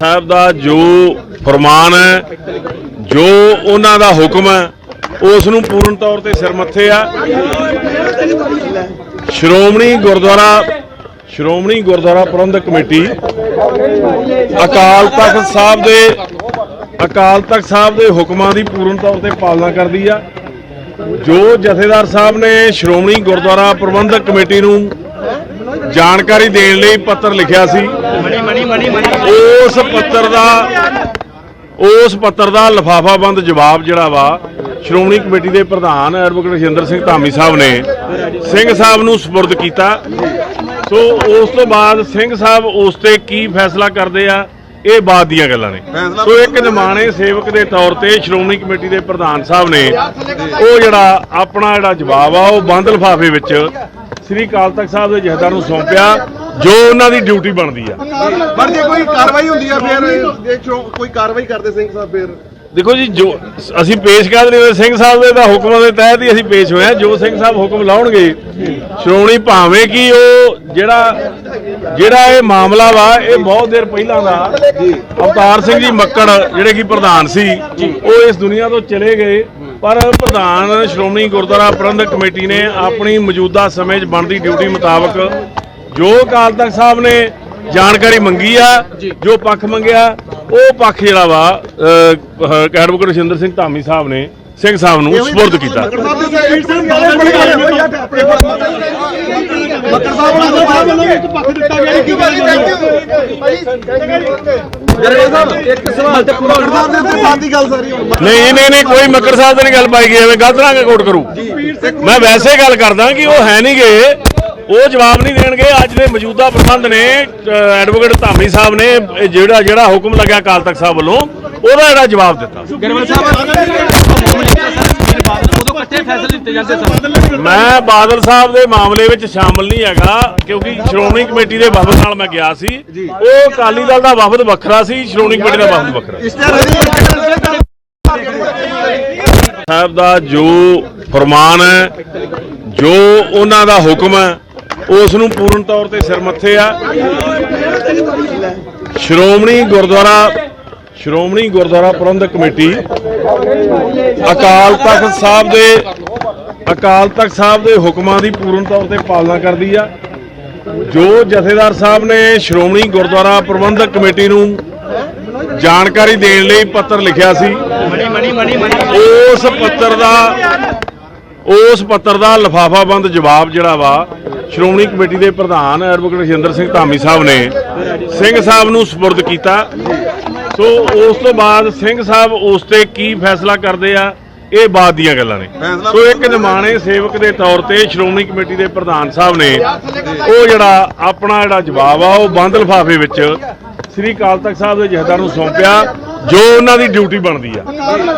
ਸਾਹਿਬ ਦਾ ਜੋ ਫਰਮਾਨ ਹੈ, ਜੋ ਉਹਨਾਂ ਦਾ ਹੁਕਮ ਹੈ, ਉਸ ਨੂੰ ਪੂਰਨ ਤੌਰ ਤੇ ਸਿਰ ਮੱਥੇ ਆ। ਸ਼੍ਰੋਮਣੀ ਗੁਰਦੁਆਰਾ ਸ਼੍ਰੋਮਣੀ ਗੁਰਦੁਆਰਾ ਪ੍ਰਬੰਧਕ ਕਮੇਟੀ, ਅਕਾਲ ਤਖਤ ਸਾਹਿਬ ਦੇ, ਅਕਾਲ ਤਖਤ ਸਾਹਿਬ ਦੇ ਹੁਕਮਾਂ ਦੀ ਪੂਰਨ ਤੌਰ ਤੇ ਪਾਲਣਾ ਕਰਦੀ ਆ। ਜੋ ਜਥੇਦਾਰ ਸਾਹਿਬ ਨੇ ਸ਼੍ਰੋਮਣੀ ਗੁਰਦੁਆਰਾ ਪ੍ਰਬੰਧਕ ਕਮੇਟੀ ਨੂੰ ਜਾਣਕਾਰੀ ਦੇਣ ਲਈ ਪੱਤਰ ਲਿਖਿਆ ਸੀ। ਉਸ ਪੱਤਰ ਦਾ ਉਸ ਪੱਤਰ ਦਾ ਲਫਾਫਾਬੰਦ ਜਵਾਬ ਜਿਹੜਾ ਵਾ ਸ਼੍ਰੋਮਣੀ ਕਮੇਟੀ ਦੇ ਪ੍ਰਧਾਨ ਐਡਵੋਕੇਟ ਰਜਿੰਦਰ ਸਿੰਘ ਧਾਮੀ ਸਾਹਿਬ ਨੇ ਸਿੰਘ ਸਾਹਿਬ ਨੂੰ ਸਪੁਰਦ ਕੀਤਾ। ਸੋ ਉਸ ਤੋਂ ਬਾਅਦ ਸਿੰਘ ਸਾਹਿਬ ਉਸ ਤੇ ਕੀ ਫੈਸਲਾ ਕਰਦੇ ਆ ਇਹ ਬਾਅਦ ਦੀਆਂ ਗੱਲਾਂ ਨੇ। ਸੋ ਇੱਕ ਨਿਮਾਣੇ ਸੇਵਕ ਦੇ ਤੌਰ ਤੇ ਸ਼੍ਰੋਮਣੀ ਕਮੇਟੀ ਦੇ ਪ੍ਰਧਾਨ ਸਾਹਿਬ ਨੇ ਉਹ ਜਿਹੜਾ ਆਪਣਾ ਜਿਹੜਾ ਜਵਾਬ ਆ ਉਹ ਬੰਦ ਲਿਫਾਫੇ ਵਿੱਚ ਸ੍ਰੀ ਅਕਾਲ ਤਖਤ ਸਾਹਿਬ ਦੇ ਜਥੇਦਾਰ ਨੂੰ ਸੌਂਪਿਆ ਜੋ ਉਹਨਾਂ ਦੀ ਡਿਊਟੀ ਬਣਦੀ ਆ। ਪਰ ਜੇ ਕੋਈ ਕਾਰਵਾਈ ਹੁੰਦੀ ਆ ਫਿਰ ਦੇਖੋ ਕੋਈ ਕਾਰਵਾਈ ਕਰਦੇ ਸਿੰਘ ਸਾਹਿਬ ਫਿਰ। ਦੇਖੋ ਜੀ ਜੋ ਅਸੀਂ ਪੇਸ਼ ਕਰ ਰਹੇ ਸਿੰਘ ਸਾਹਿਬ ਦੇ ਤਾਂ ਹੁਕਮਾਂ ਦੇ ਤਹਿਤ ਹੀ ਅਸੀਂ ਪੇਸ਼ ਹੋਏ ਹਾਂ ਜੋ ਸਿੰਘ ਸਾਹਿਬ ਹੁਕਮ ਲਾਉਣਗੇ ਸ਼੍ਰੋਮਣੀ ਭਾਵੇਂ ਕਿ ਉਹ ਜਿਹੜਾ ਜਿਹੜਾ ਇਹ ਮਾਮਲਾ ਵਾ ਇਹ ਬਹੁਤ ਦੇਰ ਪਹਿਲਾਂ ਦਾ ਅਵਤਾਰ ਸਿੰਘ ਜੀ ਮੱਕੜ ਜਿਹੜੇ ਕਿ ਪ੍ਰਧਾਨ ਸੀ ਉਹ ਇਸ ਦੁਨੀਆ ਤੋਂ ਚਲੇ ਗਏ। ਪਰ ਪ੍ਰਧਾਨ ਸ਼੍ਰੋਮਣੀ ਗੁਰਦੁਆਰਾ ਪ੍ਰਬੰਧਕ ਕਮੇਟੀ ਨੇ ਆਪਣੀ ਮੌਜੂਦਾ ਸਮੇਂ 'ਚ ਬਣਦੀ ਡਿਊਟੀ ਮੁਤਾਬਕ ਜੋ ਅਕਾਲ ਤਖਤ ਸਾਹਿਬ ਨੇ ਜਾਣਕਾਰੀ ਮੰਗੀ ਆ ਜੋ। ਪੱਖ ਮੰਗਿਆ ਉਹ ਪੱਖ ਜਿਹੜਾ ਵਾ ਐਡਵੋਕੇਟ ਰਜਿੰਦਰ ਸਿੰਘ ਧਾਮੀ ਸਾਹਿਬ ਨੇ ਸਿੰਘ ਸਾਹਿਬ ਨੂੰ ਸਪੁਰਦ ਕੀਤਾ ਨਹੀਂ ਨਹੀਂ ਨਹੀਂ ਕੋਈ ਮੱਕਰ ਸਾਹਿਬ ਦੀ ਨਹੀਂ ਗੱਲ ਪਾਈ ਗਈ ਐਵੇਂ ਗਲਤ ਨਾ ਕੋਟ ਕਰੂ ਮੈਂ ਵੈਸੇ ਗੱਲ ਕਰਦਾ ਕਿ ਉਹ ਹੈ ਨਹੀਂ ਗਏ ਉਹ ਜਵਾਬ ਨਹੀਂ ਦੇਣਗੇ ਅੱਜ ਦੇ ਮੌਜੂਦਾ ਪ੍ਰਬੰਧ ਨੇ ਐਡਵੋਕੇਟ ਧਾਮੀ ਸਾਹਿਬ ਨੇ ਜਿਹੜਾ ਜਿਹੜਾ ਹੁਕਮ ਲੱਗਿਆ ਅਕਾਲ ਤਖਤ ਸਾਹਿਬ ਵੱਲੋਂ ਉਹਦਾ ਜਿਹੜਾ ਜਵਾਬ ਦਿੱਤਾ। ਗਰਮਲ ਸਾਹਿਬ ਉਦੋਂ ਇਕੱਠੇ ਫੈਸਲੇ ਦਿੱਤੇ ਜਾਂਦੇ ਸਨ। ਮੈਂ ਬਾਦਲ ਸਾਹਿਬ ਦੇ ਮਾਮਲੇ ਵਿੱਚ ਸ਼ਾਮਲ ਨਹੀਂ ਹੈਗਾ ਕਿਉਂਕਿ ਸ਼੍ਰੋਮਣੀ ਕਮੇਟੀ ਦੇ ਵਫਦ ਨਾਲ ਮੈਂ ਗਿਆ ਸੀ। ਉਹ ਅਕਾਲੀ ਦਲ ਦਾ ਵਫਦ ਵੱਖਰਾ ਸੀ ਸ਼੍ਰੋਮਣੀ ਕਮੇਟੀ ਦਾ ਵਫਦ ਵੱਖਰਾ ਸਾਹਿਬ ਦਾ ਜੋ ਫਰਮਾਨ ਹੈ ਜੋ ਉਹਨਾਂ ਦਾ ਹੁਕਮ ਹੈ ਉਸ ਨੂੰ ਪੂਰਨ ਤੌਰ ਤੇ ਸਿਰ ਮੱਥੇ ਆ। ਸ਼੍ਰੋਮਣੀ ਗੁਰਦੁਆਰਾ ਸ਼੍ਰੋਮਣੀ ਗੁਰਦੁਆਰਾ ਪ੍ਰਬੰਧਕ ਕਮੇਟੀ, ਅਕਾਲ ਤਖਤ ਸਾਹਿਬ ਦੇ, ਅਕਾਲ ਤਖਤ ਸਾਹਿਬ ਦੇ ਹੁਕਮਾਂ ਦੀ ਪੂਰਨ ਤੌਰ ਤੇ ਪਾਲਣਾ ਕਰਦੀ ਆ। ਜੋ ਜਥੇਦਾਰ ਸਾਹਿਬ ਨੇ ਸ਼੍ਰੋਮਣੀ ਗੁਰਦੁਆਰਾ ਪ੍ਰਬੰਧਕ ਕਮੇਟੀ ਨੂੰ ਜਾਣਕਾਰੀ ਦੇਣ ਲਈ ਪੱਤਰ ਲਿਖਿਆ ਸੀ, ਉਸ ਪੱਤਰ ਦਾ, ਉਸ ਪੱਤਰ ਦਾ ਲਫਾਫਾਬੰਦ ਜਵਾਬ ਜਿਹੜਾ ਵਾ, ਸ਼੍ਰੋਮਣੀ ਕਮੇਟੀ ਦੇ ਪ੍ਰਧਾਨ ਐਡਵੋਕੇਟ ਰਜਿੰਦਰ ਸਿੰਘ ਧਾਮੀ ਸਾਹਿਬ ਨੇ ਸਿੰਘ ਸਾਹਿਬ ਨੂੰ ਸਪੁਰਦ ਕੀਤਾ। ਸੋ ਉਸ ਤੋਂ ਬਾਅਦ ਸਿੰਘ ਸਾਹਿਬ ਉਸ ਤੇ ਕੀ ਫੈਸਲਾ ਕਰਦੇ ਆ ਇਹ ਬਾਅਦ ਦੀਆਂ ਗੱਲਾਂ ਨੇ। ਸੋ ਇੱਕ ਨਿਮਾਣੇ ਸੇਵਕ ਦੇ ਤੌਰ ਤੇ ਸ਼੍ਰੋਮਣੀ ਕਮੇਟੀ ਦੇ ਪ੍ਰਧਾਨ ਸਾਹਿਬ ਨੇ ਉਹ ਜਿਹੜਾ ਆਪਣਾ ਜਿਹੜਾ ਜਵਾਬ ਆ ਉਹ ਬੰਦ ਲਿਫਾਫੇ ਵਿੱਚ ਸ੍ਰੀ ਅਕਾਲ ਤਖਤ ਸਾਹਿਬ ਦੇ ਜਥੇਦਾਰ ਨੂੰ ਸੌਂਪਿਆ ਜੋ ਉਹਨਾਂ ਦੀ ਡਿਊਟੀ ਬਣਦੀ ਆ।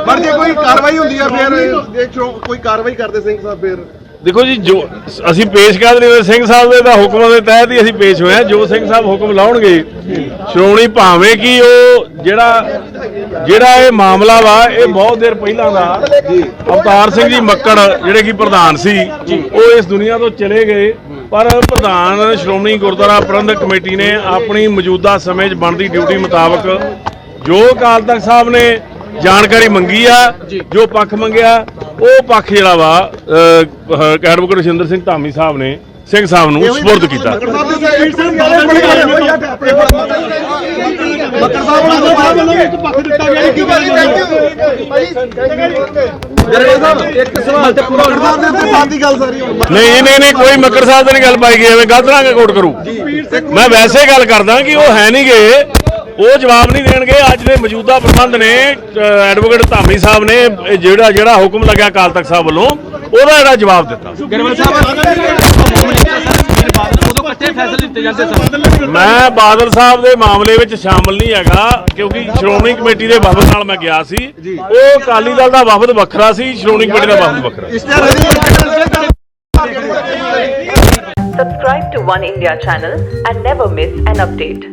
ਪਰ ਜੇ ਕੋਈ ਕਾਰਵਾਈ ਹੁੰਦੀ ਆ ਫਿਰ ਦੇਖੋ ਕੋਈ ਕਾਰਵਾਈ ਕਰਦੇ ਸਿੰਘ ਸਾਹਿਬ ਫਿਰ? ਦੇਖੋ ਜੀ, ਜੋ ਅਸੀਂ ਪੇਸ਼ ਕਰ ਰਹੇ ਸਿੰਘ ਸਾਹਿਬ ਦੇ ਤਾਂ ਹੁਕਮਾਂ ਦੇ ਤਹਿਤ ਹੀ ਅਸੀਂ ਪੇਸ਼ ਹੋਏ ਹਾਂ। ਜੋ ਸਿੰਘ ਸਾਹਿਬ ਹੁਕਮ ਲਾਉਣਗੇ, ਸ਼੍ਰੋਮਣੀ ਭਾਵੇਂ ਕਿ ਉਹ ਜਿਹੜਾ ਜਿਹੜਾ ਇਹ ਮਾਮਲਾ ਵਾ, ਇਹ ਬਹੁਤ ਦੇਰ ਪਹਿਲਾਂ ਦਾ, ਅਵਤਾਰ ਸਿੰਘ ਜੀ ਮੱਕੜ ਜਿਹੜੇ ਕਿ ਪ੍ਰਧਾਨ ਸੀ, ਉਹ ਇਸ ਦੁਨੀਆ ਤੋਂ ਚਲੇ ਗਏ। ਪਰ ਪ੍ਰਧਾਨ ਸ਼੍ਰੋਮਣੀ ਗੁਰਦੁਆਰਾ ਪ੍ਰਬੰਧਕ ਕਮੇਟੀ ਨੇ ਆਪਣੀ ਮੌਜੂਦਾ ਸਮੇਂ 'ਚ ਬਣਦੀ ਡਿਊਟੀ ਮੁਤਾਬਕ ਜੋ ਅਕਾਲ ਤਖਤ ਸਾਹਿਬ ਨੇ ਜਾਣਕਾਰੀ ਮੰਗੀ ਆ, ਜੋ ਪੱਖ ਮੰਗਿਆ ਉਹ ਪੱਖ ਜਿਹੜਾ ਵਾ ਐਡਵੋਕੇਟ ਰਜਿੰਦਰ ਸਿੰਘ ਧਾਮੀ ਸਾਹਿਬ ਨੇ ਸਿੰਘ ਸਾਹਿਬ ਨੂੰ ਸਪੁਰਦ ਕੀਤਾ। ਬੱਕਰ ਸਾਹਿਬ ਵੱਲੋਂ ਇੱਕ ਪੱਖ ਦਿੱਤਾ ਗਿਆ ਕੀ ਗੱਲ ਨਹੀਂ ਨਹੀਂ ਨਹੀਂ ਕੋਈ ਮੱਕਰ ਸਾਹਿਬ ਦੀ ਨਹੀਂ ਗੱਲ ਪਾਈ ਗਈ ਐਵੇਂ ਗਲਤ ਨਾ ਕੋਟ ਕਰੂ। ਮੈਂ ਵੈਸੇ ਗੱਲ ਕਰਦਾ ਕਿ ਉਹ ਹੈ ਨਹੀਂ ਗਏ ਉਹ ਜਵਾਬ ਨਹੀਂ ਦੇਣਗੇ। ਅੱਜ ਦੇ ਮੌਜੂਦਾ ਪ੍ਰਬੰਧ ਨੇ ਐਡਵੋਕੇਟ ਧਾਮੀ ਸਾਹਿਬ ਨੇ ਜਿਹੜਾ ਜਿਹੜਾ ਹੁਕਮ ਲੱਗਿਆ ਅਕਾਲ ਤਖਤ ਸਾਹਿਬ ਵੱਲੋਂ ਉਹਦਾ ਜਿਹੜਾ ਜਵਾਬ ਦਿੱਤਾ। ਮੈਂ ਬਾਦਲ ਸਾਹਿਬ ਦੇ ਮਾਮਲੇ ਵਿੱਚ ਸ਼ਾਮਲ ਨਹੀਂ ਹੈਗਾ ਕਿਉਂਕਿ ਸ਼੍ਰੋਮਣੀ ਕਮੇਟੀ ਦੇ ਵਫਦ ਨਾਲ ਮੈਂ ਗਿਆ ਸੀ। ਉਹ ਅਕਾਲੀ ਦਲ ਦਾ ਵਫਦ ਵੱਖਰਾ ਸੀ ਸ਼੍ਰੋਮਣੀ ਕਮੇਟੀ ਦਾ ਵਫਦ ਵੱਖਰਾ Subscribe to One India channel and never miss an update.